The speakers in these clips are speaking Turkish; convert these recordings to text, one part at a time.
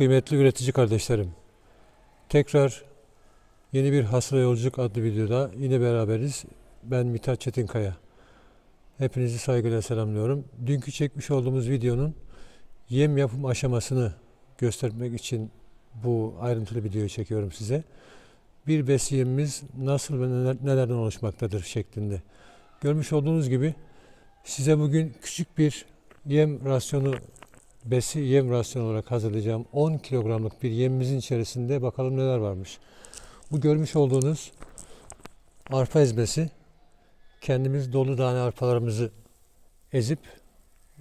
Kıymetli üretici kardeşlerim, tekrar yeni bir Hasıla Yolculuk adlı videoda yine beraberiz. Ben Mithat Çetinkaya. Hepinizi saygıyla selamlıyorum. Dünkü çekmiş olduğumuz videonun yem yapım aşamasını göstermek için bu ayrıntılı videoyu çekiyorum size. Bir besi nasıl ve neler- nelerden oluşmaktadır şeklinde. Görmüş olduğunuz gibi size bugün küçük bir yem rasyonu besi yem rasyonu olarak hazırlayacağım 10 kilogramlık bir yemimizin içerisinde bakalım neler varmış. Bu görmüş olduğunuz arpa ezmesi kendimiz dolu tane arpalarımızı ezip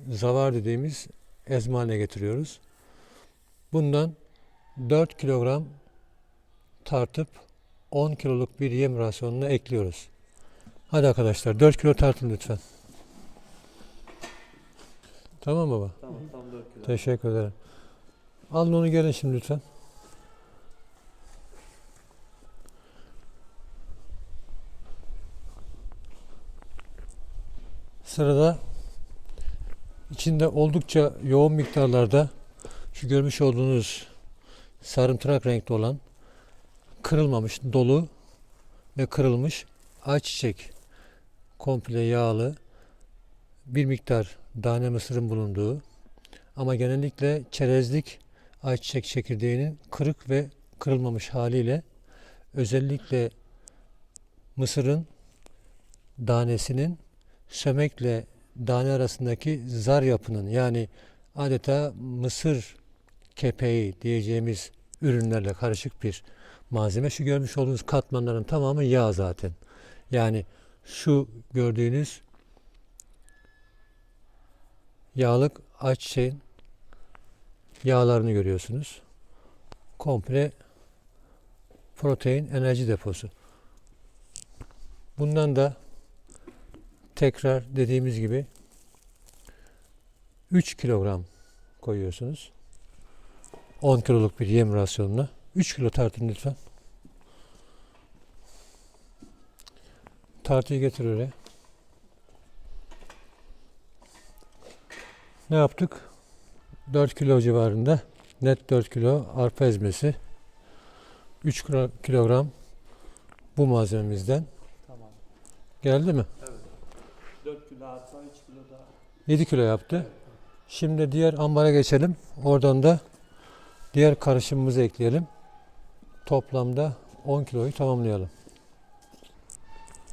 zavar dediğimiz ezme haline getiriyoruz. Bundan 4 kilogram tartıp 10 kiloluk bir yem rasyonuna ekliyoruz. Hadi arkadaşlar 4 kilo tartın lütfen. Tamam baba. Tamam tam 4 kilo. Teşekkür ederim. Alın onu gelin şimdi lütfen. Sırada içinde oldukça yoğun miktarlarda şu görmüş olduğunuz sarımtırak renkli olan kırılmamış dolu ve kırılmış ayçiçek komple yağlı bir miktar tane mısırın bulunduğu ama genellikle çerezlik ayçiçek çekirdeğinin kırık ve kırılmamış haliyle özellikle mısırın danesinin sömekle dane arasındaki zar yapının yani adeta mısır kepeği diyeceğimiz ürünlerle karışık bir malzeme. Şu görmüş olduğunuz katmanların tamamı yağ zaten. Yani şu gördüğünüz yağlık ayçiçeğin yağlarını görüyorsunuz. Komple protein enerji deposu. Bundan da tekrar dediğimiz gibi 3 kilogram koyuyorsunuz. 10 kiloluk bir yem rasyonuna. 3 kilo tartın lütfen. Tartıyı getir oraya. Ne yaptık? 4 kilo civarında net 4 kilo arpa ezmesi 3 kilo- kilogram bu malzememizden Tamam. geldi mi? Evet. 4 kilo arpa 3 kilo da 7 kilo yaptı. Şimdi diğer ambara geçelim. Oradan da diğer karışımımızı ekleyelim. Toplamda 10 kiloyu tamamlayalım.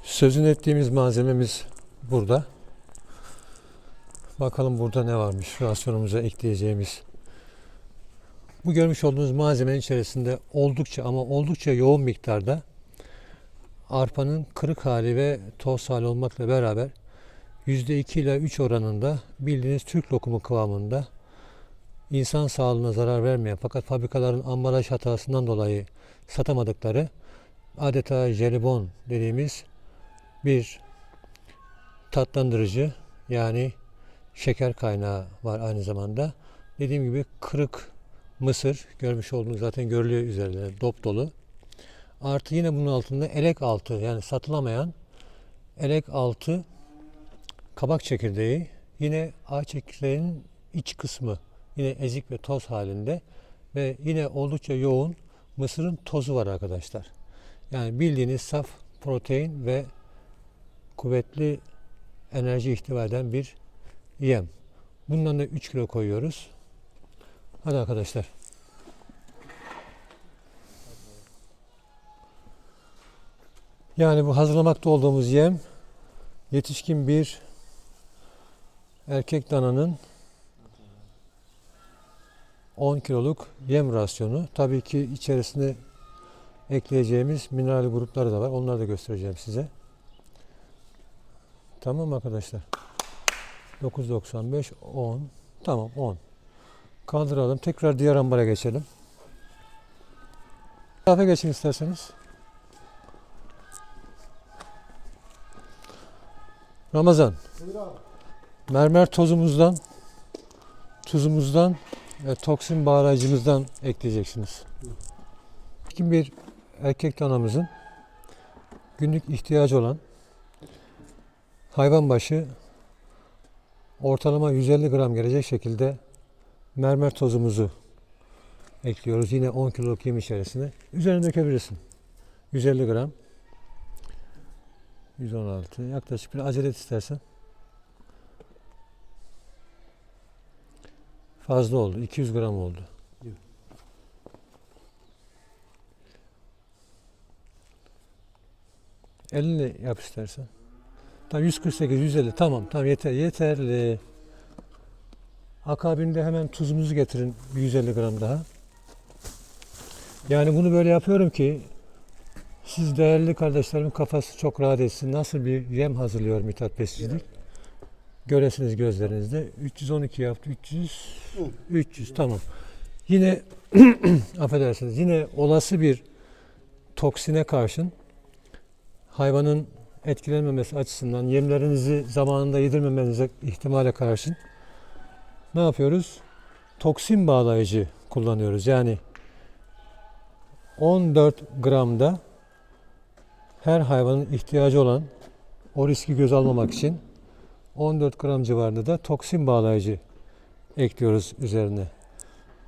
Sözünü ettiğimiz malzememiz burada. Bakalım burada ne varmış rasyonumuza ekleyeceğimiz. Bu görmüş olduğunuz malzemenin içerisinde oldukça ama oldukça yoğun miktarda arpanın kırık hali ve toz hali olmakla beraber %2 ile 3 oranında bildiğiniz Türk lokumu kıvamında insan sağlığına zarar vermeyen fakat fabrikaların ambalaj hatasından dolayı satamadıkları adeta jelibon dediğimiz bir tatlandırıcı yani şeker kaynağı var aynı zamanda. Dediğim gibi kırık mısır görmüş olduğunuz zaten görülüyor üzerinde dop dolu. Artı yine bunun altında elek altı yani satılamayan elek altı kabak çekirdeği yine ağaç çekirdeğinin iç kısmı yine ezik ve toz halinde ve yine oldukça yoğun mısırın tozu var arkadaşlar. Yani bildiğiniz saf protein ve kuvvetli enerji ihtiva eden bir yem. Bundan da 3 kilo koyuyoruz. Hadi arkadaşlar. Yani bu hazırlamakta olduğumuz yem yetişkin bir erkek dananın 10 kiloluk yem rasyonu. Tabii ki içerisine ekleyeceğimiz mineral grupları da var. Onları da göstereceğim size. Tamam arkadaşlar? 9.95 10 Tamam 10. Kaldıralım. Tekrar diğer ambara geçelim. Tarafa geçin isterseniz. Ramazan. Mermer tozumuzdan, tuzumuzdan ve toksin bağıracımızdan ekleyeceksiniz. Kim bir erkek danamızın günlük ihtiyacı olan hayvan başı ortalama 150 gram gelecek şekilde mermer tozumuzu ekliyoruz. Yine 10 kiloluk yem içerisine. Üzerine dökebilirsin. 150 gram. 116. Yaklaşık bir acele et istersen. Fazla oldu. 200 gram oldu. Elinle yap istersen. Tam 148, 150. Tamam, tamam yeter, yeterli. Akabinde hemen tuzumuzu getirin. Bir 150 gram daha. Yani bunu böyle yapıyorum ki siz değerli kardeşlerimin kafası çok rahat etsin. Nasıl bir yem hazırlıyor Mithat Besicilik? Göresiniz gözlerinizde. 312 yaptı. 300 300 tamam. Yine affedersiniz. Yine olası bir toksine karşın hayvanın etkilenmemesi açısından yemlerinizi zamanında yedirmemenize ihtimale karşın ne yapıyoruz? Toksin bağlayıcı kullanıyoruz. Yani 14 gramda her hayvanın ihtiyacı olan o riski göz almamak için 14 gram civarında da toksin bağlayıcı ekliyoruz üzerine.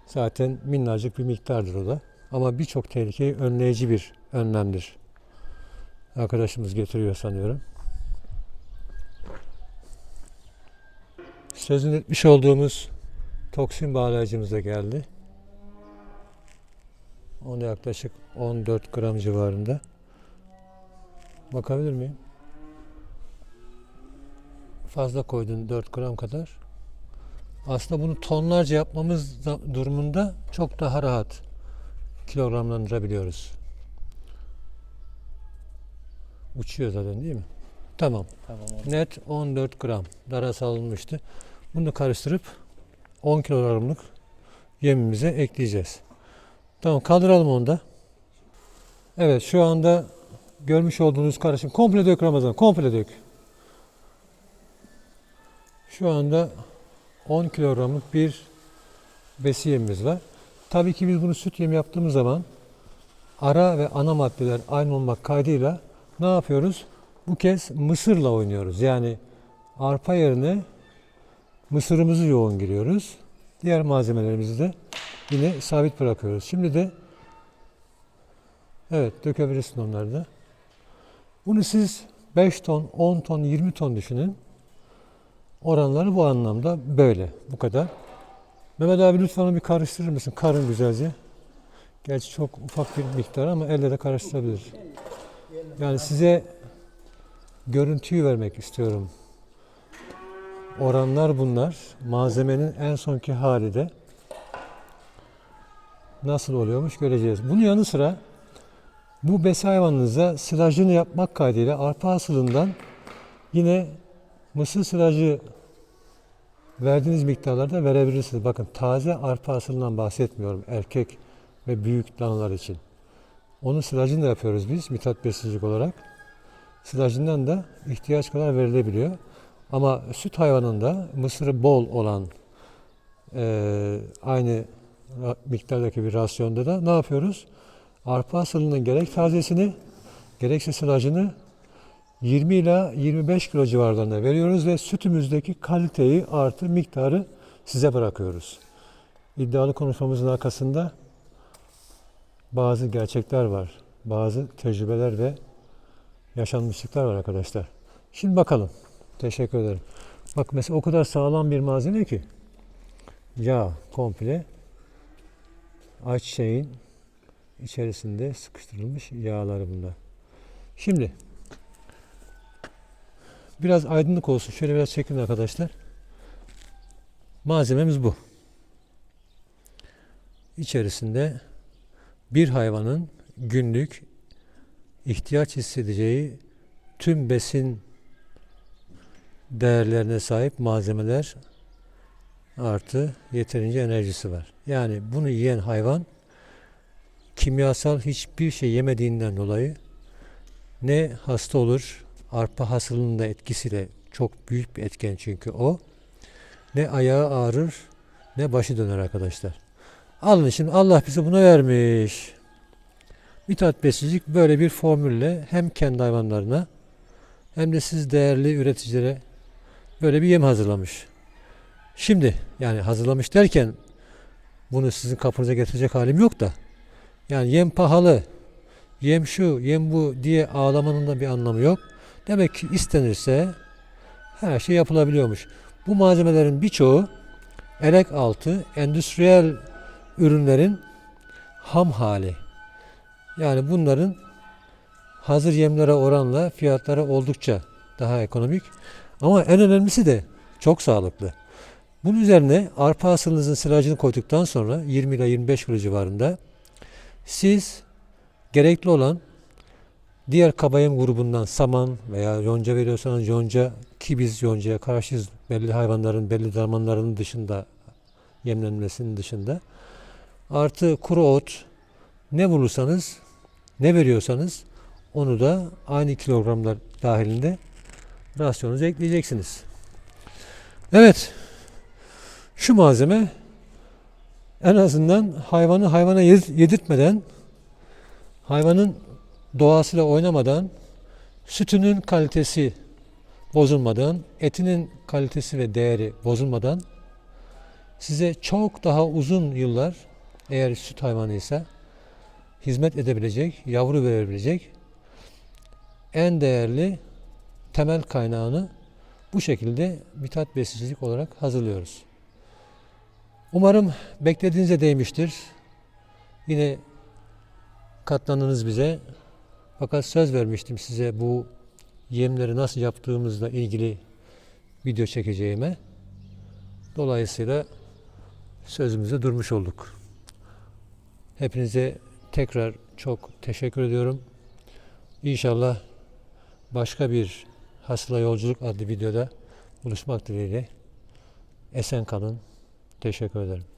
Zaten minnacık bir miktardır o da. Ama birçok tehlikeyi önleyici bir önlemdir. Arkadaşımız getiriyor sanıyorum. Sözünü etmiş olduğumuz toksin bağlayıcımız da geldi. Onu yaklaşık 14 gram civarında. Bakabilir miyim? Fazla koydun 4 gram kadar. Aslında bunu tonlarca yapmamız da- durumunda çok daha rahat kilogramlandırabiliyoruz. Uçuyor zaten değil mi? Tamam. Tamam oldu. Net 14 gram dara salınmıştı. Bunu karıştırıp 10 kilogramlık yemimize ekleyeceğiz. Tamam kaldıralım onu da. Evet şu anda görmüş olduğunuz karışım komple dök Ramazan komple dök. Şu anda 10 kilogramlık bir besi yemimiz var. Tabii ki biz bunu süt yemi yaptığımız zaman ara ve ana maddeler aynı olmak kaydıyla ne yapıyoruz? Bu kez mısırla oynuyoruz. Yani arpa yerine mısırımızı yoğun giriyoruz. Diğer malzemelerimizi de yine sabit bırakıyoruz. Şimdi de evet dökebilirsin onları da. Bunu siz 5 ton, 10 ton, 20 ton düşünün. Oranları bu anlamda böyle. Bu kadar. Mehmet abi lütfen onu bir karıştırır mısın? Karın güzelce. Gerçi çok ufak bir miktar ama elle de karıştırabilir. Yani size görüntüyü vermek istiyorum. Oranlar bunlar. Malzemenin en sonki hali de nasıl oluyormuş göreceğiz. Bunun yanı sıra bu besi hayvanınıza silajını yapmak kaydıyla arpa hasılından yine mısır silajı verdiğiniz miktarlarda verebilirsiniz. Bakın taze arpa hasılından bahsetmiyorum erkek ve büyük danalar için. Onun silajını da yapıyoruz biz Mithat Besicilik olarak. Silajından da ihtiyaç kadar verilebiliyor. Ama süt hayvanında mısırı bol olan eee, aynı miktardaki bir rasyonda da ne yapıyoruz? Arpa hasılının gerek tazesini gerekse silajını 20 ila 25 kilo civarlarında veriyoruz ve sütümüzdeki kaliteyi artı miktarı size bırakıyoruz. İddialı konuşmamızın arkasında bazı gerçekler var. Bazı tecrübeler ve yaşanmışlıklar var arkadaşlar. Şimdi bakalım. Teşekkür ederim. Bak mesela o kadar sağlam bir malzeme ki yağ komple ayçiçeğin içerisinde sıkıştırılmış yağları bunlar. Şimdi biraz aydınlık olsun. Şöyle biraz çekin arkadaşlar. Malzememiz bu. İçerisinde bir hayvanın günlük ihtiyaç hissedeceği tüm besin değerlerine sahip malzemeler artı yeterince enerjisi var. Yani bunu yiyen hayvan kimyasal hiçbir şey yemediğinden dolayı ne hasta olur, arpa hasılının da etkisiyle çok büyük bir etken çünkü o. Ne ayağı ağrır, ne başı döner arkadaşlar. Alın şimdi Allah bize bunu vermiş. Mithat Besicilik böyle bir formülle hem kendi hayvanlarına hem de siz değerli üreticilere böyle bir yem hazırlamış. Şimdi yani hazırlamış derken bunu sizin kapınıza getirecek halim yok da. Yani yem pahalı, yem şu, yem bu diye ağlamanın da bir anlamı yok. Demek ki istenirse her şey yapılabiliyormuş. Bu malzemelerin birçoğu elek altı, endüstriyel ürünlerin ham hali. Yani bunların hazır yemlere oranla fiyatları oldukça daha ekonomik. Ama en önemlisi de çok sağlıklı. Bunun üzerine arpa hasılınızın silajını koyduktan sonra 20 ile 25 kilo civarında siz gerekli olan diğer kabayem grubundan saman veya yonca veriyorsanız yonca ki biz yoncaya karşıyız belli hayvanların belli zamanlarının dışında yemlenmesinin dışında artı kuru ot ne bulursanız ne veriyorsanız onu da aynı kilogramlar dahilinde rasyonunuza ekleyeceksiniz. Evet. Şu malzeme en azından hayvanı hayvana yed- yedirtmeden hayvanın doğasıyla oynamadan sütünün kalitesi bozulmadan, etinin kalitesi ve değeri bozulmadan size çok daha uzun yıllar eğer süt hayvanıysa hizmet edebilecek, yavru verebilecek en değerli temel kaynağını bu şekilde mitat besicilik olarak hazırlıyoruz. Umarım beklediğinize değmiştir. Yine katlandınız bize. Fakat söz vermiştim size bu yemleri nasıl yaptığımızla ilgili video çekeceğime. Dolayısıyla sözümüzde durmuş olduk. Hepinize tekrar çok teşekkür ediyorum. İnşallah başka bir Hasıla Yolculuk adlı videoda buluşmak dileğiyle. Esen kalın. Teşekkür ederim.